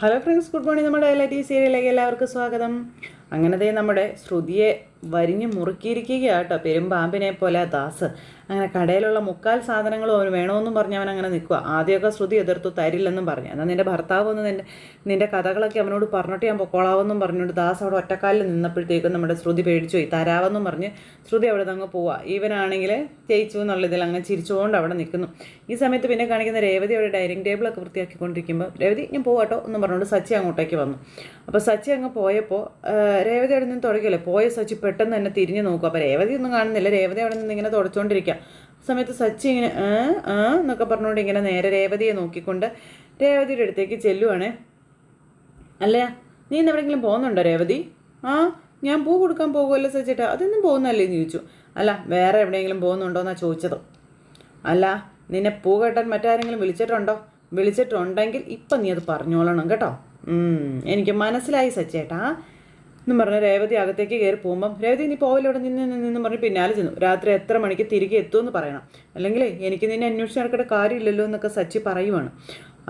Hello friends good morning നമ്മുടെ L I T സീരിയലിലേക്ക് എല്ലാവർക്കും സ്വാഗതം. അങ്ങനത്തെ നമ്മുടെ ശ്രുതിയെ വരിഞ്ഞ് കേട്ടോ പെരുമ്പാമ്പിനെ പോലെ ദാസ്. അങ്ങനെ കടയിലുള്ള മുക്കാൽ സാധനങ്ങളും അവന് വേണമെന്നും പറഞ്ഞ് അവൻ അങ്ങനെ നിൽക്കുക ആദ്യമൊക്കെ ശ്രുതി എതിർത്തു തരില്ലെന്നും പറഞ്ഞു. എന്നാൽ നിന്റെ ഭർത്താവ് ഒന്ന് നിന്റെ നിന്റെ കഥകളൊക്കെ അവനോട് പറഞ്ഞിട്ട് ഞാൻ പൊക്കോളാവെന്നും പറഞ്ഞുകൊണ്ട് ദാസ് അവിടെ ഒറ്റക്കാലിൽ നിന്നപ്പോഴത്തേക്കും നമ്മുടെ ശ്രുതി പേടിച്ചു പോയി തരാവെന്നും പറഞ്ഞ് ശ്രുതി അവിടെ അങ്ങ് പോവുക ഇവനാണെങ്കിൽ ജയിച്ചു എന്നുള്ളതിൽ അങ്ങ് ചിരിച്ചുകൊണ്ട് അവിടെ നിൽക്കുന്നു. ഈ സമയത്ത് പിന്നെ കാണിക്കുന്ന രേവതി അവിടെ ഡൈനിങ് ടേബിളൊക്കെ വൃത്തിയാക്കിക്കൊണ്ടിരിക്കുമ്പോൾ രേവതി ഞാൻ പോവാട്ടോ എന്നും പറഞ്ഞുകൊണ്ട് സച്ചി അങ്ങോട്ടേക്ക് വന്നു. അപ്പോൾ സച്ചി അങ്ങ് പോയപ്പോൾ രേവതി അവിടെ നിന്ന് തുടങ്ങിയല്ലേ? പോയ സച്ചി പെട്ടെന്ന് തന്നെ തിരിഞ്ഞു നോക്കും. അപ്പോൾ രേവതി ഒന്നും കാണുന്നില്ല. രേവതി അവിടെ നിന്ന് ഇങ്ങനെ തുടച്ചുകൊണ്ടിരിക്കുക സമയത്ത് സച്ചി ഇങ്ങനെ എന്നൊക്കെ പറഞ്ഞുകൊണ്ട് ഇങ്ങനെ നേരെ രേവതിയെ നോക്കിക്കൊണ്ട് രേവതിയുടെ അടുത്തേക്ക് ചെല്ലുവാണ്. അല്ല നീ ഇന്ന് എവിടെയെങ്കിലും പോകുന്നുണ്ടോ രേവതി? ആ ഞാൻ പൂ കൊടുക്കാൻ പോകുമല്ലോ സച്ചിട്ടാ. അതൊന്നും പോകുന്നല്ലേ എന്ന് ചോദിച്ചു. അല്ല വേറെ എവിടെയെങ്കിലും പോകുന്നുണ്ടോ എന്നാണ് ചോദിച്ചത്. അല്ല നിന്നെ പൂ കെട്ടാൻ മറ്റാരെങ്കിലും വിളിച്ചിട്ടുണ്ടോ? വിളിച്ചിട്ടുണ്ടെങ്കിൽ ഇപ്പം നീ അത് പറഞ്ഞോളണം കേട്ടോ. എനിക്ക് മനസ്സിലായി സച്ചേട്ടാ എന്നും പറഞ്ഞ് രേവതി അകത്തേക്ക് കയറി പോകുമ്പം രേവതി നീ പോവല്ലോ ഇവിടെ നിന്ന് നിന്നും പറഞ്ഞ് പിന്നാലെ ചെന്നു. രാത്രി എത്ര മണിക്ക് തിരികെ എത്തുമെന്ന് പറയണം. അല്ലെങ്കിൽ എനിക്ക് നിന്നെ അന്വേഷിച്ച് നടക്കേണ്ട കാര്യമില്ലല്ലോ എന്നൊക്കെ സച്ചി പറയുവാണ്.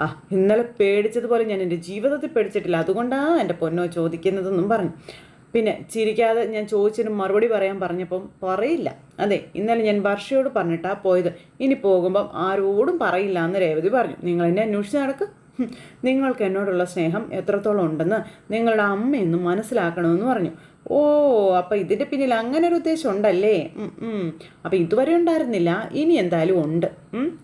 ആ ഇന്നലെ പേടിച്ചതുപോലെ ഞാൻ എന്റെ ജീവിതത്തിൽ പേടിച്ചിട്ടില്ല. അതുകൊണ്ടാണ് എന്റെ പൊന്നോ ചോദിക്കുന്നതെന്നും പറഞ്ഞു. പിന്നെ ചിരിക്കാതെ ഞാൻ ചോദിച്ചതിന് മറുപടി പറയാൻ പറഞ്ഞപ്പം പറയില്ല. അതെ ഇന്നലെ ഞാൻ വർഷയോട് പറഞ്ഞിട്ടാ പോയത്. ഇനി പോകുമ്പം ആരോടും പറയില്ല എന്ന് രേവതി പറഞ്ഞു. നിങ്ങൾ എന്നെ അന്വേഷിച്ച് നടക്ക്. ഹും, നിങ്ങൾക്ക് എന്നോടുള്ള സ്നേഹം എത്രത്തോളം ഉണ്ടെന്ന് നിങ്ങളുടെ അമ്മയൊന്ന് മനസ്സിലാക്കണമെന്ന് പറഞ്ഞു. ഓ അപ്പം ഇതിന്റെ പിന്നിൽ അങ്ങനെ ഒരു ഉദ്ദേശം ഉണ്ടല്ലേ? ഉം, ഉം. അപ്പം ഇതുവരെ ഉണ്ടായിരുന്നില്ല ഇനി എന്തായാലും ഉണ്ട്.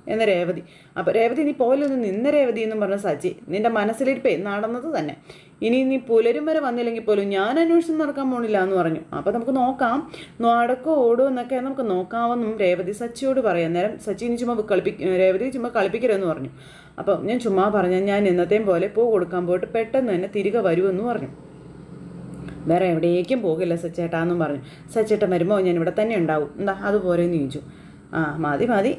എന്ന് രേവതി. അപ്പം രേവതി നീ പോലൊന്ന് നിന്ന രേവതി എന്നും പറഞ്ഞ സച്ചി നിന്റെ മനസ്സിലിരിപ്പേ നടന്നത് തന്നെ. ഇനി നീ പുലരും വരെ വന്നില്ലെങ്കിൽ പോലും ഞാൻ അന്വേഷിച്ച് നടക്കാൻ പോണില്ല എന്ന് പറഞ്ഞു. അപ്പം നമുക്ക് നോക്കാം. നടക്കോ ഓടോ എന്നൊക്കെ നമുക്ക് നോക്കാമെന്നും രേവതി സച്ചിയോട് പറയാം നേരം സച്ചി ഇനി ചുമ്മാ കളിപ്പിക്കും രേവതി ചുമ്മാ കളിപ്പിക്കരുതെന്ന് പറഞ്ഞു. അപ്പം ഞാൻ ചുമ്മാ പറഞ്ഞ ഞാൻ എന്നത്തെയും പോലെ പൂ കൊടുക്കാൻ പോയിട്ട് പെട്ടെന്ന് തന്നെ തിരികെ വരുമെന്ന് പറഞ്ഞു. വേറെ എവിടേക്കും പോകില്ല സച്ചേട്ടാന്നും പറഞ്ഞു. സച്ചേട്ടൻ വരുമ്പോൾ ഞാൻ ഇവിടെ തന്നെ ഉണ്ടാവും. എന്താ അതുപോലെ എന്ന് ചോദിച്ചു. ആ മതി മതി.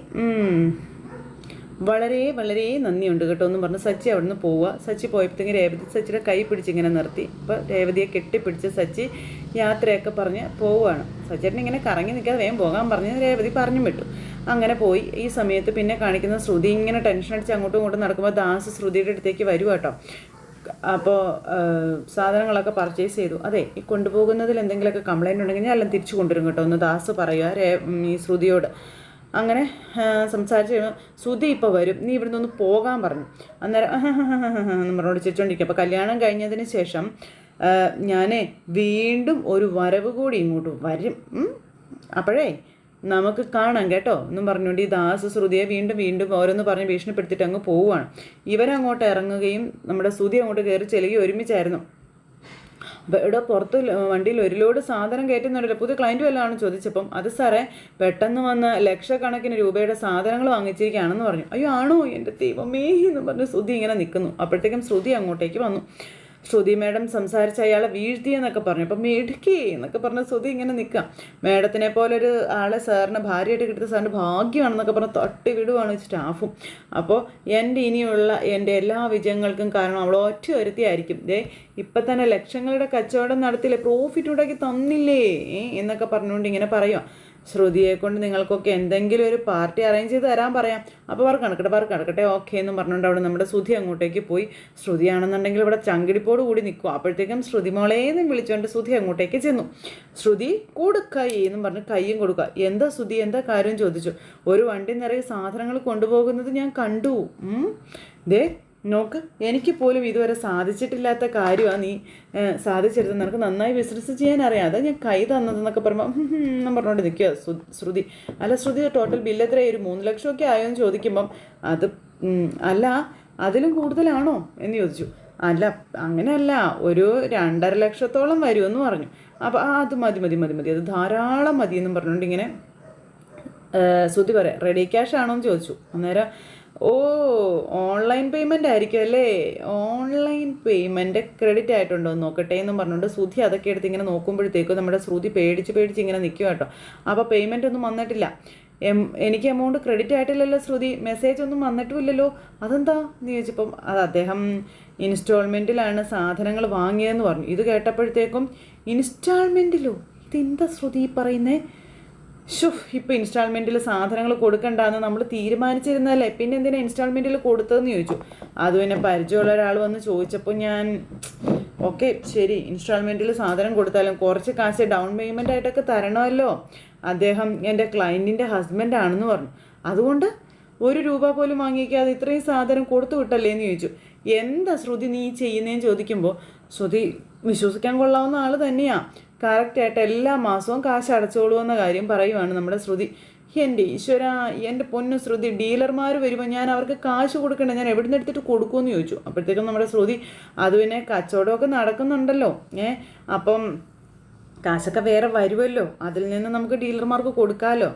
വളരെ വളരെ നന്ദിയുണ്ട് കേട്ടോ എന്ന് പറഞ്ഞ്. സച്ചി അവിടെ നിന്ന് പോവുക. സച്ചി പോയപ്പോഴത്തേക്ക് രേവതി സച്ചിയുടെ കൈ പിടിച്ച് ഇങ്ങനെ നിർത്തി. അപ്പോൾ രേവതിയെ കെട്ടിപ്പിടിച്ച് സച്ചി യാത്രയൊക്കെ പറഞ്ഞ് പോവുകയാണ്. സച്ചേട്ടൻ ഇങ്ങനെ കറങ്ങി നിൽക്കാതെ വേഗം പോകാൻ പറഞ്ഞ് രേവതി പറഞ്ഞു വിട്ടു. അങ്ങനെ പോയി. ഈ സമയത്ത് പിന്നെ കാണിക്കുന്ന ശ്രുതി ഇങ്ങനെ ടെൻഷൻ അടിച്ച് അങ്ങോട്ടും ഇങ്ങോട്ടും നടക്കുമ്പോൾ ദാസ് ശ്രുതിയുടെ അടുത്തേക്ക് വരും കേട്ടോ. അപ്പോൾ സാധനങ്ങളൊക്കെ പർച്ചേസ് ചെയ്തു. അതെ ഈ കൊണ്ടുപോകുന്നതിൽ എന്തെങ്കിലുമൊക്കെ കംപ്ലൈന്റ് ഉണ്ടെങ്കിൽ ഞാൻ എല്ലാം തിരിച്ചു കൊണ്ടുവരും കേട്ടോ. ഒന്ന് ദാസ് പറയുക ഈ ശ്രുതിയോട്. അങ്ങനെ സംസാരിച്ച് ശ്രുതി ഇപ്പോൾ വരും. നീ ഇവിടുന്ന് ഒന്ന് പോകാൻ പറഞ്ഞു. അന്നേരം എന്ന് പറഞ്ഞോട് ചിരിച്ചോണ്ടിരിക്കും അപ്പോൾ കല്യാണം കഴിഞ്ഞതിന് ശേഷം ഞാൻ വീണ്ടും ഒരു വരവ് കൂടി ഇങ്ങോട്ട് വരും. അപ്പോഴേ നമുക്ക് കാണാം കേട്ടോ. എന്നും പറഞ്ഞുകൊണ്ട് ഈ ദാസ് ശ്രുതിയെ വീണ്ടും വീണ്ടും ഓരോന്ന് പറഞ്ഞ് ഭീഷണിപ്പെടുത്തിയിട്ട് അങ്ങ് പോവുകയാണ് ഇവരങ്ങോട്ട് ഇറങ്ങുകയും നമ്മുടെ ശ്രുതി അങ്ങോട്ട് കയറി ചെല്ലുകയും ഒരുമിച്ചായിരുന്നു. അപ്പോൾ ഇവിടെ പുറത്ത് വണ്ടിയിൽ ഒരു ലോഡ് സാധനം കയറ്റുന്നുണ്ടല്ലോ. പുതിയ ക്ലയന്റ് വല്ലതാണ് ചോദിച്ചപ്പം അത് സാറേ പെട്ടെന്ന് വന്ന് ലക്ഷക്കണക്കിന് രൂപയുടെ സാധനങ്ങൾ വാങ്ങിച്ചിരിക്കുകയാണെന്ന് പറഞ്ഞു. അയ്യോ ആണോ? എന്റെ ദൈവമേ എന്ന് പറഞ്ഞ് ശ്രുതി ഇങ്ങനെ നിൽക്കുന്നു. അപ്പോഴത്തേക്കും ശ്രുതി അങ്ങോട്ടേക്ക് വന്നു. ശ്രുതി മേഡം സംസാരിച്ച് അയാളെ വീഴ്ത്തി എന്നൊക്കെ പറഞ്ഞു. അപ്പം മേടിക്കേ എന്നൊക്കെ പറഞ്ഞ് ശ്രുതി ഇങ്ങനെ നിൽക്കാം മേഡത്തിനെ പോലെ ഒരു ആളെ സാറിന് ഭാര്യയായിട്ട് കിട്ടിയ സാറിന് ഭാഗ്യമാണെന്നൊക്കെ പറഞ്ഞ് തട്ടി വിടുവാണ് സ്റ്റാഫും. അപ്പോൾ എന്റെ ഇനിയുള്ള എന്റെ എല്ലാ വിജയങ്ങൾക്കും കാരണം അവൾ ഒറ്റ ഒരുത്തിയായിരിക്കും. ദേ ഇപ്പം തന്നെ ലക്ഷങ്ങളുടെ കച്ചവടം നടത്തില്ലേ പ്രോഫിറ്റ് ഉണ്ടാക്കി തന്നില്ലേ എന്നൊക്കെ പറഞ്ഞുകൊണ്ട് ഇങ്ങനെ പറയുക ശ്രുതിയെ കൊണ്ട് നിങ്ങൾക്കൊക്കെ എന്തെങ്കിലും ഒരു പാർട്ടി അറേഞ്ച് ചെയ്ത് തരാൻ പറയാം. അപ്പോൾ പറ കണക്കട്ടെ പറ കണക്കട്ടെ ഓക്കെ എന്ന് പറഞ്ഞുകൊണ്ട് അവിടെ നമ്മുടെ ശ്രുതി അങ്ങോട്ടേക്ക് പോയി. ശ്രുതിയാണെന്നുണ്ടെങ്കിൽ ഇവിടെ ചങ്കിടിപ്പോട് കൂടി നിൽക്കും. അപ്പോഴത്തേക്കും ശ്രുതി മോളേന്നും വിളിച്ചുകൊണ്ട് ശ്രുതി അങ്ങോട്ടേക്ക് ചെന്നു. ശ്രുതി കൊടുക്കൈ എന്നും പറഞ്ഞ് കൈയും കൊടുക്കുക. എന്താ ശ്രുതി എന്താ കാര്യം ചോദിച്ചു. ഒരു വണ്ടി നിറയെ സാധനങ്ങൾ കൊണ്ടുപോകുന്നത് ഞാൻ കണ്ടു. ദേ നോക്ക് എനിക്ക് പോലും ഇതുവരെ സാധിച്ചിട്ടില്ലാത്ത കാര്യമാണ് നീ സാധിച്ചെടുത്ത് നിനക്ക് നന്നായി ബിസിനസ് ചെയ്യാൻ അറിയാം അതാ ഞാൻ കൈ തന്നതെന്നൊക്കെ പറയുമ്പോൾ ഞാൻ പറഞ്ഞുകൊണ്ട് നിൽക്കുക ശ്രുതി. അല്ല ശ്രുതി ടോട്ടൽ ബില്ല് എത്രയായി? ഒരു മൂന്ന് ലക്ഷമൊക്കെ ആയോ എന്ന് ചോദിക്കുമ്പം അത് അല്ല അതിലും കൂടുതലാണോ? എന്ന് ചോദിച്ചു. അല്ല അങ്ങനെയല്ല ഒരു രണ്ടര ലക്ഷത്തോളം വരുമെന്ന് പറഞ്ഞു. അപ്പോൾ ആ അത് മതി മതി മതി മതി അത് ധാരാളം മതി എന്നും പറഞ്ഞുകൊണ്ട് ഇങ്ങനെ ശ്രുതി പറയാം റെഡി ക്യാഷ് ആണോ എന്ന് ചോദിച്ചു. അന്നേരം ഓ ഓൺലൈൻ പേയ്മെന്റ് ആയിരിക്കും അല്ലേ? ഓൺലൈൻ പേയ്മെന്റ് ക്രെഡിറ്റ് ആയിട്ടുണ്ടോ? എന്ന് നോക്കട്ടെ എന്നും പറഞ്ഞുകൊണ്ട് ശ്രുതി അതൊക്കെ എടുത്ത് ഇങ്ങനെ നോക്കുമ്പോഴത്തേക്കും നമ്മുടെ ശ്രുതി പേടിച്ച് പേടിച്ച് ഇങ്ങനെ നിൽക്കും കേട്ടോ. അപ്പോൾ പേയ്മെന്റ് ഒന്നും വന്നിട്ടില്ല. എം എനിക്ക് എമൗണ്ട് ക്രെഡിറ്റ് ആയിട്ടില്ലല്ലോ ശ്രുതി. മെസ്സേജ് ഒന്നും വന്നിട്ടുമില്ലല്ലോ. അതെന്താ? എന്ന് ചോദിച്ചപ്പം അത് അദ്ദേഹം ഇൻസ്റ്റാൾമെന്റിലാണ് സാധനങ്ങൾ വാങ്ങിയതെന്ന് പറഞ്ഞു. ഇത് കേട്ടപ്പോഴത്തേക്കും ഇൻസ്റ്റാൾമെന്റിലോ ഇതെന്താ ശ്രുതി പറയുന്നത് പറയുന്നേ? ഷോ ഇപ്പോൾ ഇൻസ്റ്റാൾമെന്റിൽ സാധനങ്ങൾ കൊടുക്കണ്ടെന്ന് നമ്മൾ തീരുമാനിച്ചിരുന്നല്ലേ പിന്നെ എന്തിനാ ഇൻസ്റ്റാൾമെന്റിൽ കൊടുത്തതെന്ന് ചോദിച്ചു. അത് പിന്നെ പരിചയമുള്ള ഒരാൾ വന്ന് ചോദിച്ചപ്പോൾ ഞാൻ ഓക്കെ ശരി ഇൻസ്റ്റാൾമെന്റിൽ സാധനം കൊടുത്താലും കുറച്ച് കാശ് ഡൗൺ പേയ്മെന്റ് ആയിട്ടൊക്കെ തരണമല്ലോ. അദ്ദേഹം എന്റെ ക്ലയന്റിന്റെ ഹസ്ബൻഡാണെന്ന് പറഞ്ഞു. അതുകൊണ്ട് ഒരു രൂപ പോലും വാങ്ങിക്കാതെ ഇത്രയും സാധനം കൊടുത്തു വിട്ടല്ലേ? എന്ന് ചോദിച്ചു. എന്താ ശ്രുതി നീ ചെയ്യുന്നതെന്ന് ചോദിക്കുമ്പോൾ ശ്രുതി വിശ്വസിക്കാൻ കൊള്ളാവുന്ന ആൾ തന്നെയാണ് കറക്റ്റായിട്ട് എല്ലാ മാസവും കാശ് അടച്ചോളൂ എന്ന കാര്യം പറയുവാണ് നമ്മുടെ ശ്രുതി. എന്റെ ഈശ്വര എന്റെ പൊന്നു ശ്രുതി ഡീലർമാർ വരുമ്പോൾ ഞാൻ അവർക്ക് കാശ് കൊടുക്കണ്ട ഞാൻ എവിടെ നിന്ന് എടുത്തിട്ട് കൊടുക്കുമെന്ന് ചോദിച്ചു. അപ്പോഴത്തേക്കും നമ്മുടെ ശ്രുതി അത് പിന്നെ കച്ചവടമൊക്കെ നടക്കുന്നുണ്ടല്ലോ. ഏ അപ്പം കാശൊക്കെ വേറെ വരുമല്ലോ അതിൽ നിന്ന് നമുക്ക് ഡീലർമാർക്ക് കൊടുക്കാമല്ലോ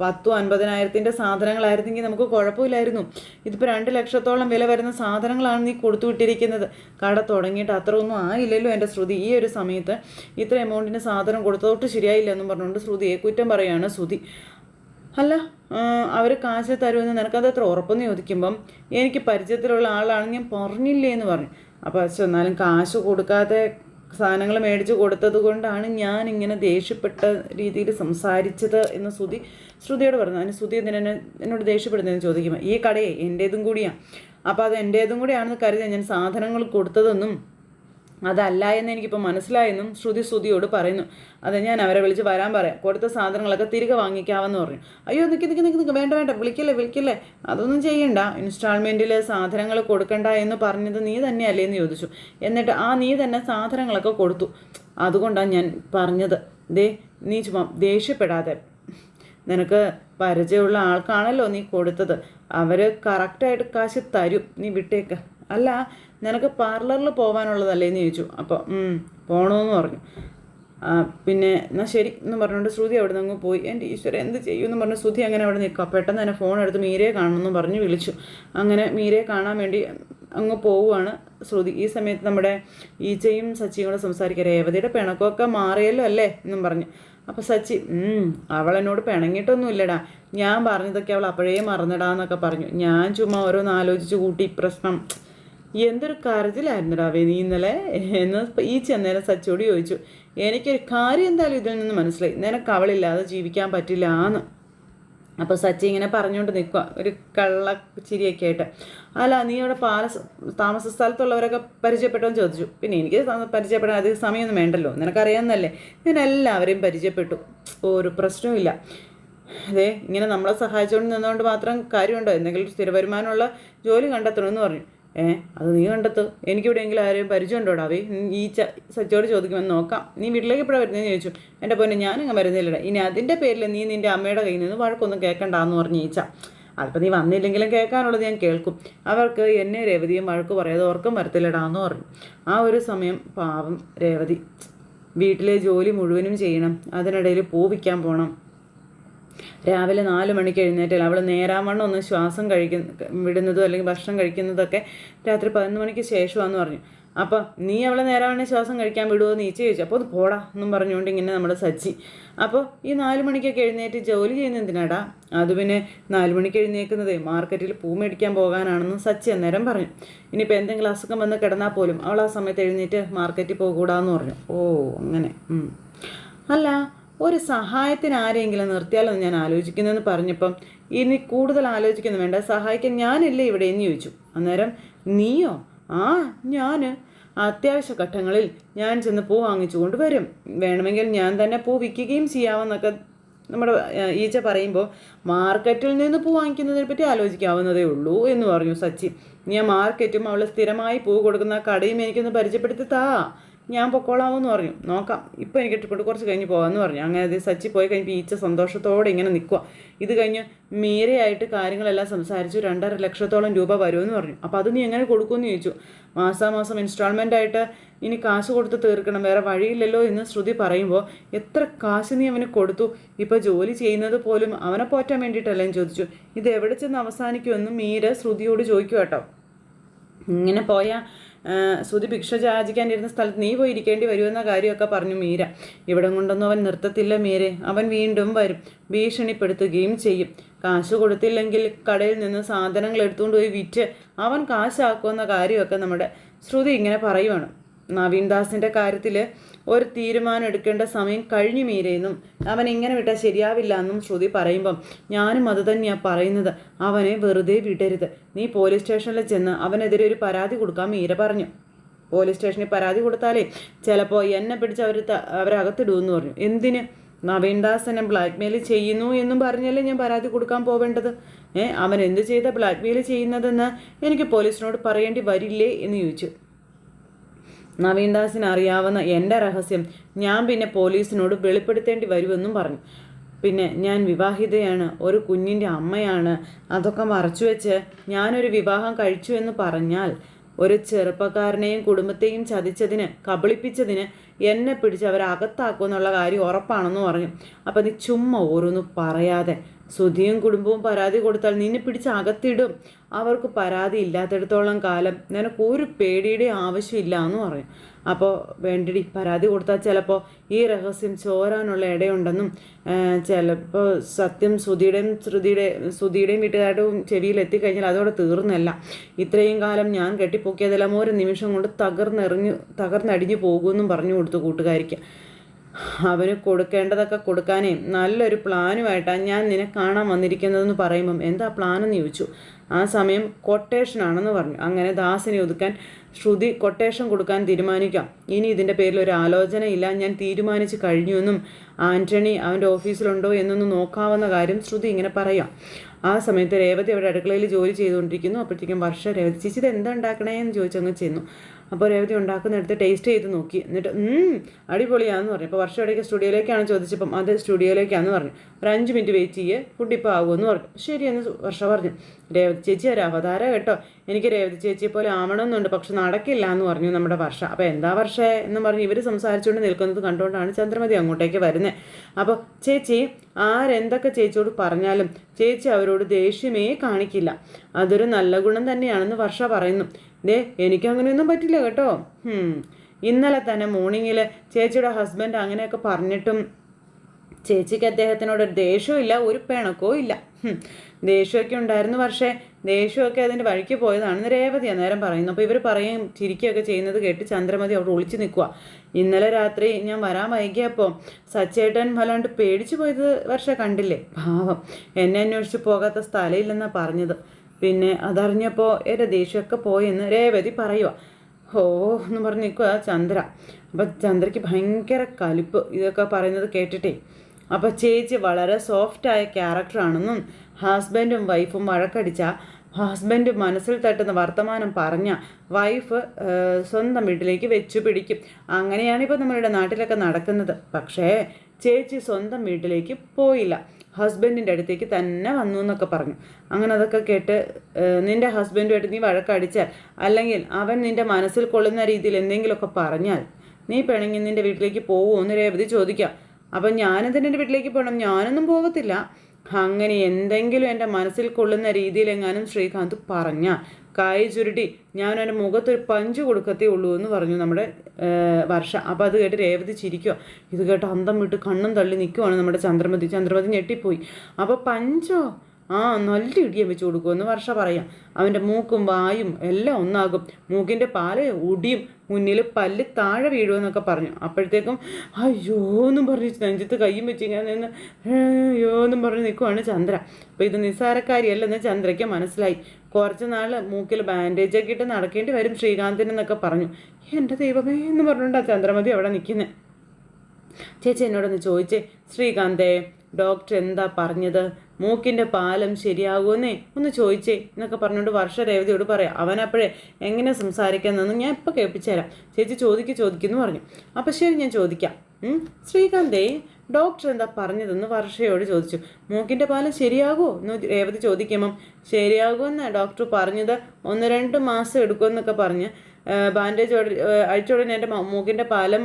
പത്തും അൻപതിനായിരത്തിന്റെ സാധനങ്ങളായിരുന്നെങ്കിൽ നമുക്ക് കുഴപ്പമില്ലായിരുന്നു. ഇതിപ്പോൾ രണ്ട് ലക്ഷത്തോളം വില വരുന്ന സാധനങ്ങളാണ് നീ കൊടുത്തു വിട്ടിരിക്കുന്നത്. കട തുടങ്ങിയിട്ട് അത്ര ഒന്നും ആയില്ലല്ലോ എന്റെ ശ്രുതി. ഈ ഒരു സമയത്ത് ഇത്ര എമൗണ്ടിന് സാധനം കൊടുത്തതൊട്ട് ശരിയായില്ല എന്നും പറഞ്ഞുകൊണ്ട് ശ്രുതിയെ കുറ്റം പറയുകയാണ് ശ്രുതി. അല്ല അവർ കാശ് തരുമെന്ന് നിനക്കത് അത്ര ഉറപ്പെന്ന് ചോദിക്കുമ്പം എനിക്ക് പരിചയത്തിലുള്ള ആളാണ് ഞാൻ പറഞ്ഞില്ലേ എന്ന് പറഞ്ഞു. അപ്പോൾ എന്നാലും കാശ് കൊടുക്കാതെ സാധനങ്ങൾ മേടിച്ച് കൊടുത്തത് കൊണ്ടാണ് ഞാൻ ഇങ്ങനെ ദേഷ്യപ്പെട്ട രീതിയിൽ സംസാരിച്ചത് എന്ന് ശ്രുതി ശ്രുതിയോട് പറഞ്ഞു. അതിന് ശ്രുതി എന്തിനെ എന്നോട് ദേഷ്യപ്പെടുന്നതെന്ന് ചോദിക്കുമ്പോൾ ഈ കടയെ എന്റേതും കൂടിയാണ് അപ്പോൾ അത് എന്റേതും കൂടിയാണെന്ന് കരുതി ഞാൻ സാധനങ്ങൾ കൊടുത്തതെന്നും അതല്ല എന്ന് എനിക്കിപ്പോൾ മനസ്സിലായെന്നും ശ്രുതി ശ്രുതിയോട് പറയുന്നു. അതെ ഞാൻ അവരെ വിളിച്ച് വരാൻ പറയാം. കൊടുത്ത സാധനങ്ങളൊക്കെ തിരികെ വാങ്ങിക്കാമെന്ന് പറഞ്ഞു. അയ്യോ നിൽക്കി നിൽക്കി നിൽക്കി വേണ്ട വേണ്ട വിളിക്കല്ലേ വിളിക്കല്ലേ? അതൊന്നും ചെയ്യണ്ട. ഇൻസ്റ്റാൾമെന്റിൽ സാധനങ്ങൾ കൊടുക്കണ്ട എന്ന് പറഞ്ഞത് നീ തന്നെയല്ലേ എന്ന് ചോദിച്ചു. എന്നിട്ട് ആ നീ തന്നെ സാധനങ്ങളൊക്കെ കൊടുത്തു. അതുകൊണ്ടാണ് ഞാൻ പറഞ്ഞത്. ദേ നീ ചുമ്മാ ദേഷ്യപ്പെടാതെ. നിനക്ക് പരിചയമുള്ള ആൾക്കാണല്ലോ നീ കൊടുത്തത്. അവർ കറക്റ്റായിട്ട് കാശ് തരും. നീ വിട്ടേക്ക്. അല്ല നിനക്ക് പാർലറിൽ പോകാനുള്ളതല്ലേ എന്ന് ചോദിച്ചു. അപ്പോൾ പോകണമെന്ന് പറഞ്ഞു. പിന്നെ എന്നാൽ ശരി എന്ന് പറഞ്ഞുകൊണ്ട് ശ്രുതി അവിടെ നിന്ന് പോയി. എന്റെ ഈശ്വരൻ എന്ത് ചെയ്യുമെന്ന് പറഞ്ഞു ശ്രുതി അങ്ങനെ അവിടെ നിൽക്കുക. പെട്ടെന്ന് തന്നെ ഫോൺ എടുത്ത് മീരയെ കാണണമെന്ന് പറഞ്ഞ് വിളിച്ചു. അങ്ങനെ മീരയെ കാണാൻ വേണ്ടി അങ്ങ് പോവുകയാണ് ശ്രുതി. ഈ സമയത്ത് നമ്മുടെ ഈച്ചയും സച്ചിയും കൂടെ സംസാരിക്കുക രേവതിയുടെ പിണക്കമൊക്കെ മാറിയല്ലോ അല്ലേ എന്നും പറഞ്ഞു. അപ്പോൾ സച്ചി അവൾ എന്നോട് പിണങ്ങിയിട്ടൊന്നും ഇല്ലടാ ഞാൻ പറഞ്ഞതൊക്കെ അവൾ അപ്പോഴേ മറന്നിടാന്നൊക്കെ പറഞ്ഞു. ഞാൻ ചുമ്മാ ഓരോന്ന് ആലോചിച്ച് കൂട്ടി. പ്രശ്നം. എന്തൊരു കരച്ചിലായിരുന്നുടാവേ നീ ഇന്നലെ? എന്ന് ഈ ചെന്നേരം സച്ചോടി ചോദിച്ചു. എനിക്കൊരു കാര്യം എന്തായാലും ഇതിൽ നിന്ന് മനസ്സിലായി. നിനക്ക് അവളില്ലാതെ ജീവിക്കാൻ പറ്റില്ല എന്ന്. അപ്പോൾ സച്ചി ഇങ്ങനെ പറഞ്ഞുകൊണ്ട് നിൽക്കുക ഒരു കള്ള ചിരിയൊക്കെ ആയിട്ട്. അല്ല നീ അവിടെ പാല താമസ സ്ഥലത്തുള്ളവരൊക്കെ പരിചയപ്പെട്ടോ എന്ന് ചോദിച്ചു. പിന്നെ എനിക്ക് പരിചയപ്പെടാൻ അധികം സമയമൊന്നും വേണ്ടല്ലോ. നിനക്കറിയാമെന്നല്ലേ ഞാൻ എല്ലാവരെയും പരിചയപ്പെട്ടു. ഒരു പ്രശ്നവുമില്ല. അതെ ഇങ്ങനെ നമ്മളെ സഹായിച്ചുകൊണ്ട് നിന്നുകൊണ്ട് മാത്രം കാര്യമുണ്ടോ? എന്തെങ്കിലും സ്ഥിരവരുമാനമുള്ള ജോലി കണ്ടെത്തണമെന്ന് പറഞ്ഞു. ഏ അത് നീ കണ്ടെത്തു. എനിക്കിവിടെയെങ്കിലും ആരെയും പരിചയം ഉണ്ടോടാവേ ഈ ച സച്ചോട് ചോദിക്കുമെന്ന് നോക്കാം. നീ വീട്ടിലേക്ക് എപ്പോഴാണ് വരുന്നതെന്ന് ചോദിച്ചു. എന്റെ പൊന്നെ ഞാനങ്ങ് വരുന്നില്ലടാ. ഇനി അതിന്റെ പേരിൽ നീ നിന്റെ അമ്മയുടെ കയ്യിൽ നിന്ന് വഴക്കൊന്നും കേൾക്കണ്ടെന്ന് പറഞ്ഞ് ഈച്ച അതിപ്പോൾ നീ വന്നില്ലെങ്കിലും കേൾക്കാനുള്ളത് ഞാൻ കേൾക്കും. അവർക്ക് എന്നെ രേവതിയും വഴക്ക് പറയാതെ ഓർക്കം വരത്തില്ലടാന്ന് പറഞ്ഞു. ആ ഒരു സമയം പാവം രേവതി. വീട്ടിലെ ജോലി മുഴുവനും ചെയ്യണം. അതിനിടയിൽ പൂ വിൽക്കാൻ പോകണം രാവിലെ നാല് മണിക്ക് എഴുന്നേറ്റാൽ. അവൾ നേരാവണ്ണം ഒന്ന് ശ്വാസം കഴിക്കുന്ന വിടുന്നതും അല്ലെങ്കിൽ ഭക്ഷണം കഴിക്കുന്നതൊക്കെ രാത്രി പതിനൊന്ന് മണിക്ക് ശേഷമാണെന്ന് പറഞ്ഞു. അപ്പം നീ അവളെ നേരാവണ്ണം ശ്വാസം കഴിക്കാൻ വിടുമോ നീ ചോദിച്ചു. അപ്പോൾ അത് പോടാ എന്നും പറഞ്ഞുകൊണ്ട് ഇങ്ങനെ നമ്മുടെ സച്ചി അപ്പോൾ ഈ നാല് മണിക്കൊക്കെ എഴുന്നേറ്റ് ജോലി ചെയ്യുന്ന എന്തിനാടാ? അത് പിന്നെ നാല് മണിക്ക് എഴുന്നേക്കുന്നത് മാർക്കറ്റിൽ പൂ മേടിക്കാൻ പോകാനാണെന്നും സച്ചി അന്നേരം പറഞ്ഞു. ഇനിയിപ്പോൾ എന്തെങ്കിലും അസുഖം വന്ന് കിടന്നാൽ പോലും അവൾ ആ സമയത്ത് എഴുന്നേറ്റ് മാർക്കറ്റിൽ പോകൂടാന്ന് പറഞ്ഞു. ഓ അങ്ങനെ. അല്ല ഒരു സഹായത്തിന് ആരെങ്കിലും നിർത്തിയാലെന്ന് ഞാൻ ആലോചിക്കുന്നതെന്ന് പറഞ്ഞപ്പം ഇനി കൂടുതൽ ആലോചിക്കുന്നു വേണ്ട. സഹായിക്കാൻ ഞാനില്ലേ ഇവിടെ എന്ന് ചോദിച്ചു. അന്നേരം നീയോ? ആ ഞാൻ അത്യാവശ്യ ഘട്ടങ്ങളിൽ ഞാൻ ചെന്ന് പൂ വാങ്ങിച്ചു കൊണ്ട് വരും വേണമെങ്കിൽ ഞാൻ തന്നെ പൂ വിൽക്കുകയും ചെയ്യാമെന്നൊക്കെ നമ്മുടെ ഈച്ച പറയുമ്പോൾ മാർക്കറ്റിൽ നിന്ന് പൂ വാങ്ങിക്കുന്നതിനെ പറ്റി ആലോചിക്കാവുന്നതേ ഉള്ളൂ എന്ന് പറഞ്ഞു സച്ചി. ഞാൻ മാർക്കറ്റും അവൾ സ്ഥിരമായി പൂ കൊടുക്കുന്ന കടയും എനിക്കൊന്ന് പരിചയപ്പെടുത്തി താ. ഞാൻ പൊക്കോളാമെന്ന് പറഞ്ഞു. നോക്കാം. ഇപ്പോൾ എനിക്ക് ഇഷ്ടപ്പെട്ട് കുറച്ച് കഴിഞ്ഞ് പോകാമെന്ന് പറഞ്ഞു. അങ്ങനെ അത് സച്ചി പോയി കഴിഞ്ഞപ്പോൾ ഈച്ച സന്തോഷത്തോടെ ഇങ്ങനെ നിൽക്കുക ഇത് കഴിഞ്ഞ് മീരയായിട്ട് കാര്യങ്ങളെല്ലാം സംസാരിച്ചു. രണ്ടര ലക്ഷത്തോളം രൂപ വരുമെന്ന് പറഞ്ഞു. അപ്പോൾ അത് നീ എങ്ങനെ കൊടുക്കുമെന്ന് ചോദിച്ചു. മാസാമാസം ഇൻസ്റ്റാൾമെന്റ് ആയിട്ട് ഇനി കാശ് കൊടുത്ത് തീർക്കണം. വേറെ വഴിയില്ലല്ലോ എന്ന് ശ്രുതി പറയുമ്പോൾ എത്ര കാശ് നീ അവന് കൊടുത്തു? ഇപ്പോൾ ജോലി ചെയ്യുന്നത് പോലും അവനെ പോറ്റാൻ വേണ്ടിയിട്ടല്ലേ ചോദിച്ചു. ഇത് എവിടെ ചെന്ന് അവസാനിക്കുമെന്ന് മീര ശ്രുതിയോട് ചോദിക്കും കേട്ടോ ഇങ്ങനെ പോയാൽ ശ്രുതി ഭിക്ഷ ഇരുന്ന സ്ഥലത്ത് നീ പോയി ഇരിക്കേണ്ടി വരുമെന്ന കാര്യമൊക്കെ പറഞ്ഞു മീര. ഇവിടെ കൊണ്ടൊന്നും അവൻ നിർത്തത്തില്ല മീരെ. അവൻ വീണ്ടും വരും. ഭീഷണിപ്പെടുത്തുകയും ചെയ്യും. കാശ് കൊടുത്തില്ലെങ്കിൽ കടയിൽ നിന്ന് സാധനങ്ങൾ എടുത്തുകൊണ്ട് പോയി വിറ്റ് അവൻ കാശാക്കുമെന്ന കാര്യമൊക്കെ നമ്മുടെ ശ്രുതി ഇങ്ങനെ പറയുവാണ്. നവീൻദാസിന്റെ കാര്യത്തിൽ ഒരു തീരുമാനം എടുക്കേണ്ട സമയം കഴിഞ്ഞു മീരയെന്നും അവൻ ഇങ്ങനെ വിട്ടാൽ ശരിയാവില്ല എന്നും ശ്രുതി പറയുമ്പം ഞാനും അത് തന്നെയാണ് പറയുന്നത്. അവനെ വെറുതെ വിടരുത്. നീ പോലീസ് സ്റ്റേഷനിൽ ചെന്ന് അവനെതിരെ ഒരു പരാതി കൊടുക്കാൻ മീര പറഞ്ഞു. പോലീസ് സ്റ്റേഷനിൽ പരാതി കൊടുത്താലേ ചിലപ്പോൾ എന്നെ പിടിച്ച് അവർ അവരകത്തിടുമെന്ന് പറഞ്ഞു. എന്തിന്? നവീൻദാസ് എന്നെ ബ്ലാക്ക്മെയിൽ ചെയ്യുന്നു എന്നും പറഞ്ഞല്ലേ ഞാൻ പരാതി കൊടുക്കാൻ പോവേണ്ടത്? ഏ അവൻ എന്ത് ചെയ്ത ബ്ലാക്ക്മെയിൽ ചെയ്യുന്നതെന്ന് എനിക്ക് പോലീസിനോട് പറയേണ്ടി വരില്ലേ? എന്ന് ചോദിച്ചു. നവീൻദാസിന് അറിയാവുന്ന എന്റെ രഹസ്യം ഞാൻ പിന്നെ പോലീസിനോട് വെളിപ്പെടുത്തേണ്ടി വരുമെന്നും പറഞ്ഞു. പിന്നെ ഞാൻ വിവാഹിതയാണ് ഒരു കുഞ്ഞിന്റെ അമ്മയാണ് അതൊക്കെ മറച്ചു വെച്ച് ഞാനൊരു വിവാഹം കഴിച്ചു എന്ന് പറഞ്ഞാൽ ഒരു ചെറുപ്പക്കാരനെയും കുടുംബത്തെയും ചതിച്ചതിന് കബളിപ്പിച്ചതിന് എന്നെ പിടിച്ച് അവരകത്താക്കുമെന്നുള്ള കാര്യം ഉറപ്പാണെന്ന് പറഞ്ഞു. അപ്പം നീ ചുമ്മാ ഓരോന്ന് പറയാതെ സുധിയും കുടുംബവും പരാതി കൊടുത്താൽ നിന്നെ പിടിച്ച് അകത്തിടും. അവർക്ക് പരാതി ഇല്ലാത്തിടത്തോളം കാലം. നിനക്ക് ഒരു പേടിയുടെ ആവശ്യമില്ല എന്ന് പറയും. അപ്പോൾ വേണ്ടടി പരാതി കൊടുത്താൽ ചിലപ്പോൾ ഈ രഹസ്യം ചോരാനുള്ള ഇടയുണ്ടെന്നും ചിലപ്പോൾ സത്യം ശ്രുതിയുടെയും ശ്രുതിയുടെ ശ്രുതിയുടെയും വീട്ടുകാരുടെയും ചെവിയിൽ എത്തിക്കഴിഞ്ഞാൽ അതോടെ തീർന്നല്ല. ഇത്രയും കാലം ഞാൻ കെട്ടിപ്പൊക്കിയതെല്ലാം ഒരു നിമിഷം കൊണ്ട് തകർന്നെറിഞ്ഞു തകർന്നടിഞ്ഞു പോകുമെന്നും പറഞ്ഞു കൊടുത്തു കൂട്ടുകാരിക്ക്. അവന് കൊടുക്കേണ്ടതൊക്കെ കൊടുക്കാനേ നല്ലൊരു പ്ലാനുമായിട്ടാണ് ഞാൻ നിന്നെ കാണാൻ വന്നിരിക്കുന്നതെന്ന് പറയുമ്പം എന്താ പ്ലാനെന്ന് ചോദിച്ചു. ആ സമയം കൊട്ടേഷനാണെന്ന് പറഞ്ഞു. അങ്ങനെ ദാസിനെ ഒതുക്കാൻ ശ്രുതി കൊട്ടേഷൻ കൊടുക്കാൻ തീരുമാനിക്കാം. ഇനി ഇതിന്റെ പേരിൽ ഒരു ആലോചനയില്ല. ഞാൻ തീരുമാനിച്ച് കഴിഞ്ഞുവെന്നും ആന്റണി അവന്റെ ഓഫീസിലുണ്ടോ എന്നൊന്ന് നോക്കാവുന്ന കാര്യം ശ്രുതി ഇങ്ങനെ പറയാം. ആ സമയത്ത് രേവതി അവിടെ അടുക്കളയിൽ ജോലി ചെയ്തുകൊണ്ടിരിക്കുന്നു. അപ്പോഴത്തേക്കും വർഷ രേവതി ചേച്ചി ഇത് എന്താ ഉണ്ടാക്കണേ എന്ന് ചോദിച്ചങ്ങ് ചെന്നു. അപ്പോൾ രേവതി ഉണ്ടാക്കുന്നിടത്ത് ടേസ്റ്റ് ചെയ്ത് നോക്കി. എന്നിട്ട് അടിപൊളിയാണെന്ന് പറഞ്ഞു. അപ്പോൾ വർഷം ഇടയ്ക്ക് സ്റ്റുഡിയോയിലേക്കാണ് ചോദിച്ചപ്പം അത് സ്റ്റുഡിയോയിലേക്കാന്ന് പറഞ്ഞു. ഒരു അഞ്ച് മിനിറ്റ് വെയിറ്റ് ചെയ്യേ ഫുഡ് ഇപ്പോൾ ആകുമെന്ന് പറഞ്ഞു. ശരിയെന്ന് വർഷ പറഞ്ഞു. രേവതി ചേച്ചി ഒരു അവതാരം കേട്ടോ. എനിക്ക് രേവതി ചേച്ചിയെ പോലെ ആവണമെന്നുണ്ട് പക്ഷെ നടക്കില്ല എന്ന് പറഞ്ഞു നമ്മുടെ വർഷ. അപ്പോൾ എന്താ വർഷേ എന്ന് പറഞ്ഞ് ഇവർ സംസാരിച്ചുകൊണ്ട് നിൽക്കുന്നത് കണ്ടുകൊണ്ടാണ് ചന്ദ്രമതി അങ്ങോട്ടേക്ക് വരുന്നത് അപ്പോൾ ചേച്ചി ആരെന്തൊക്കെ ചേച്ചിയോട് പറഞ്ഞാലും ചേച്ചി അവരോട് ദേഷ്യമേ കാണിക്കില്ല. അതൊരു നല്ല ഗുണം തന്നെയാണെന്ന് വർഷ പറയുന്നു. ദേ എനിക്കങ്ങനെയൊന്നും പറ്റില്ല കേട്ടോ. ഇന്നലെ തന്നെ മോർണിംഗിൽ ചേച്ചിയുടെ ഹസ്ബൻഡ് അങ്ങനെയൊക്കെ പറഞ്ഞിട്ടും ചേച്ചിക്ക് അദ്ദേഹത്തിനോട് ഇല്ല ഒരു പിണക്കവും ഇല്ല. ദേഷ്യമൊക്കെ ഉണ്ടായിരുന്നു പക്ഷേ ദേഷ്യമൊക്കെ അതിന്റെ വഴിക്ക് പോയതാണെന്ന് രേവതി അന്നേരം പറയുന്നു. അപ്പോൾ ഇവർ പറയും ചിരിക്കുകയൊക്കെ ചെയ്യുന്നത് കേട്ട് ചന്ദ്രമതി അവിടെ ഒളിച്ചു നിൽക്കുക ഇന്നലെ രാത്രി ഞാൻ വരാൻ വൈകിയപ്പോൾ സച്ചേട്ടൻ വല്ലാണ്ട് പേടിച്ചു പോയത് വർഷ കണ്ടില്ലേ? പാവം. എന്നെ അന്വേഷിച്ച് പോകാത്ത സ്ഥലമില്ലെന്നാണ് പറഞ്ഞത്. പിന്നെ അതറിഞ്ഞപ്പോൾ എന്റെ ദേഷ്യമൊക്കെ പോയെന്ന് രേവതി പറയുക ഓ എന്ന് പറഞ്ഞ് നിൽക്കുക ചന്ദ്ര. അപ്പം ചന്ദ്രയ്ക്ക് ഭയങ്കര കലിപ്പ് ഇതൊക്കെ പറയുന്നത് കേട്ടിട്ടേ. അപ്പം ചേച്ചി വളരെ സോഫ്റ്റായ ക്യാരക്ടറാണെന്നും ഹസ്ബൻഡും വൈഫും വഴക്കടിച്ച ഹസ്ബൻഡ് മനസ്സിൽ തട്ടുന്ന വർത്തമാനം പറഞ്ഞ വൈഫ് സ്വന്തം വീട്ടിലേക്ക് വെച്ചു പിടിക്കും. അങ്ങനെയാണ് ഇപ്പോൾ നമ്മളുടെ നാട്ടിലൊക്കെ നടക്കുന്നത്. പക്ഷേ ചേച്ചി സ്വന്തം വീട്ടിലേക്ക് പോയില്ല. ഹസ്ബൻഡിന്റെ അടുത്തേക്ക് തന്നെ വന്നു എന്നൊക്കെ പറഞ്ഞു. അങ്ങനെ അതൊക്കെ കേട്ട് നിന്റെ ഹസ്ബൻഡുമായിട്ട് നീ വഴക്കടിച്ചാൽ അല്ലെങ്കിൽ അവൻ നിന്റെ മനസ്സിൽ കൊള്ളുന്ന രീതിയിൽ എന്തെങ്കിലുമൊക്കെ പറഞ്ഞാൽ നീ പിണങ്ങി നിന്റെ വീട്ടിലേക്ക് പോകുമോ എന്ന് രേവതി ചോദിക്കാം. അപ്പം ഞാനെന്തിന് എന്റെ വീട്ടിലേക്ക് പോകണം ഞാനൊന്നും പോകത്തില്ല. അങ്ങനെ എന്തെങ്കിലും എന്റെ മനസ്സിൽ കൊള്ളുന്ന രീതിയിൽ എങ്ങാനും ശ്രീകാന്ത് പറഞ്ഞ കൈ ചുരുട്ടി ഞാൻ എന്റെ മുഖത്തൊരു പഞ്ച് കൊടുക്കത്തേ ഉള്ളൂ എന്ന് പറഞ്ഞു നമ്മുടെ വർഷ. അപ്പോൾ അത് കേട്ട് രേവതി ചിരിക്കുക ഇത് കേട്ട് അന്തം വിട്ട് കണ്ണും തള്ളി നിൽക്കുവാണ് നമ്മുടെ ചന്ദ്രമതി. ചന്ദ്രമതി ഞെട്ടിപ്പോയി. അപ്പോൾ പഞ്ചോ? ആ നല്ല ഇടിയം വെച്ച് കൊടുക്കുമെന്ന് വർഷ പറയാം. അവന്റെ മൂക്കും വായും എല്ലാം ഒന്നാകും. മൂക്കിന്റെ പാൽ ഒടിയും. മുന്നിൽ പല്ല് താഴെ വീഴുമെന്നൊക്കെ പറഞ്ഞു. അപ്പോഴത്തേക്കും അയ്യോ എന്നും പറഞ്ഞ് നെഞ്ചത്ത് കൈയും വെച്ച് ഇങ്ങനെ നിന്ന് അയ്യോ എന്നും പറഞ്ഞ് നിൽക്കുവാണ് ചന്ദ്ര. അപ്പോൾ ഇത് നിസ്സാരക്കാരിയല്ലെന്ന് ചന്ദ്രയ്ക്ക് മനസ്സിലായി. കുറച്ച് നാൾ മൂക്കിൽ ബാൻഡേജൊക്കെ ഇട്ട് നടക്കേണ്ടി വരും ശ്രീകാന്തിനെന്നൊക്കെ പറഞ്ഞു. എന്റെ ദൈവമേ എന്ന് പറഞ്ഞുകൊണ്ടാണ് ചന്ദ്രമതി അവിടെ നിൽക്കുന്നത് ചേച്ചി എന്നോടൊന്ന് ചോദിച്ചേ ശ്രീകാന്തേ ഡോക്ടർ എന്താ പറഞ്ഞത്? മൂക്കിന്റെ പാലം ശരിയാകുമെന്നേ ഒന്ന് ചോദിച്ചേ എന്നൊക്കെ പറഞ്ഞുകൊണ്ട് വർഷ രേവതിയോട് പറയാം. അവനപ്പോഴേ എങ്ങനെ സംസാരിക്കാമെന്നൊന്നും ഞാൻ ഇപ്പോൾ കേൾപ്പിച്ചുതരാം ചേച്ചി ചോദിക്ക് ചോദിക്കുന്നു പറഞ്ഞു. അപ്പം ശരി ഞാൻ ചോദിക്കാം. ശ്രീകാന്തേ ഡോക്ടർ എന്താ പറഞ്ഞതെന്ന് വർഷയോട് ചോദിച്ചു. മൂക്കിന്റെ പാലം ശരിയാകുമോ എന്ന് രേവതി ചോദിക്കുമ്പം ശരിയാകുമെന്ന് ഡോക്ടർ പറഞ്ഞത്? ഒന്ന് രണ്ട് മാസം എടുക്കുമെന്നൊക്കെ പറഞ്ഞ് ബാൻഡേജ് അഴിച്ചുടനെ എന്റെ മൂക്കിന്റെ പാലം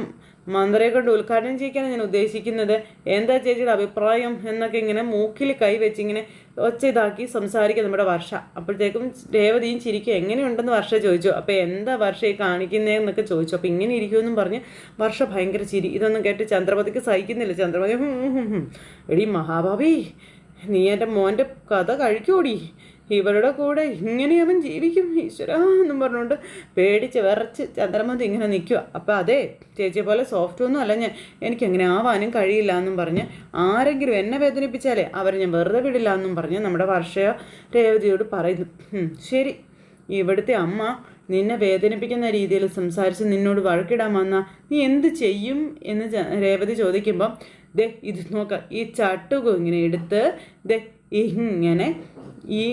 മന്ത്രയെ കൊണ്ട് ഉദ്ഘാടനം ചെയ്യിക്കാനാണ് ഞാൻ ഉദ്ദേശിക്കുന്നത്. എന്താ ചേച്ചിയുടെ അഭിപ്രായം എന്നൊക്കെ ഇങ്ങനെ മൂക്കിൽ കൈ വെച്ച് ഇങ്ങനെ ഒച്ച ഇതാക്കി സംസാരിക്കുക നമ്മുടെ വർഷ. അപ്പോഴത്തേക്കും രേവതിയും ചിരിക്കും എങ്ങനെയുണ്ടെന്ന് വർഷ? ചോദിച്ചു. അപ്പോൾ എന്താ വർഷ ഈ കാണിക്കുന്നതെന്നൊക്കെ ചോദിച്ചു. അപ്പോൾ ഇങ്ങനെ ഇരിക്കുമെന്നും പറഞ്ഞ് വർഷ ഭയങ്കര ചിരി. ഇതൊന്നും കേട്ട് ചന്ദ്രപതിക്ക് സഹിക്കുന്നില്ല. ചന്ദ്രപതി എടി മഹാഭാവി നീ എന്റെ മോന്റെ കഥ കഴിക്കൂടി. ഇവരുടെ കൂടെ ഇങ്ങനെ അവൻ ജീവിക്കും ഈശ്വര എന്നും പറഞ്ഞുകൊണ്ട് പേടിച്ച് വിറച്ച് ചന്ദ്രമതി ഇങ്ങനെ നിൽക്കുക അപ്പം അതെ ചേച്ചിയെ പോലെ സോഫ്റ്റ് ഒന്നും അല്ല ഞാൻ. എനിക്ക് എങ്ങനെ ആവാനും കഴിയില്ല എന്നും പറഞ്ഞ് ആരെങ്കിലും എന്നെ വേദനിപ്പിച്ചാലേ അവരെ ഞാൻ വെറുതെ വിടില്ല എന്നും പറഞ്ഞ് നമ്മുടെ വർഷയോ രേവതിയോട് പറയുന്നു. ശരി. ഇവിടുത്തെ അമ്മ നിന്നെ വേദനിപ്പിക്കുന്ന രീതിയിൽ സംസാരിച്ച് നിന്നോട് വഴക്കിടാൻ വന്ന നീ എന്ത് ചെയ്യും എന്ന് രേവതി ചോദിക്കുമ്പം ദേ ഇത് നോക്ക ഈ ചട്ടുകം ഇങ്ങനെ എടുത്ത് ദേ ഇങ്ങനെ ഈ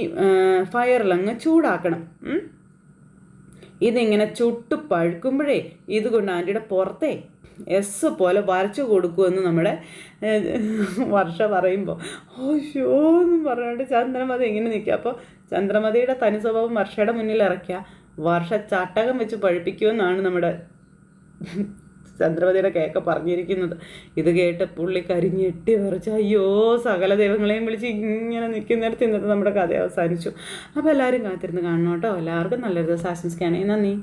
ഫയറിലങ്ങ് ചൂടാക്കണം. ഇതിങ്ങനെ ചുട്ട് പഴുക്കുമ്പോഴേ ഇതുകൊണ്ട് ആന്റിയുടെ പുറത്തെ എസ് പോലെ വരച്ചു കൊടുക്കുമെന്ന് നമ്മുടെ വർഷ പറയുമ്പോൾ ഓ ഷോ എന്നും പറഞ്ഞുകൊണ്ട് ചന്ദ്രമതി ഇങ്ങനെ നിൽക്കുക. അപ്പോൾ ചന്ദ്രമതിയുടെ തനി സ്വഭാവം വർഷയുടെ മുന്നിൽ ഇറക്കുക. വർഷ ചട്ടകം വെച്ച് പഴുപ്പിക്കുമെന്നാണ് നമ്മുടെ ചന്ദ്രമതിയുടെ കേക്ക പറഞ്ഞിരിക്കുന്നത്. ഇത് കേട്ട് പുള്ളി കരിഞ്ഞെട്ടി വിറച്ച് അയ്യോ സകല ദൈവങ്ങളെയും വിളിച്ച് ഇങ്ങനെ നിൽക്കുന്നിടത്ത് ഇന്നത്തെ നമ്മുടെ കഥ അവസാനിച്ചു. അപ്പോൾ എല്ലാവരും കാത്തിരുന്ന് കാണണം കേട്ടോ. എല്ലാവർക്കും നല്ലൊരു ദിവസം ആശംസിക്കുകയാണെങ്കിൽ നന്ദി.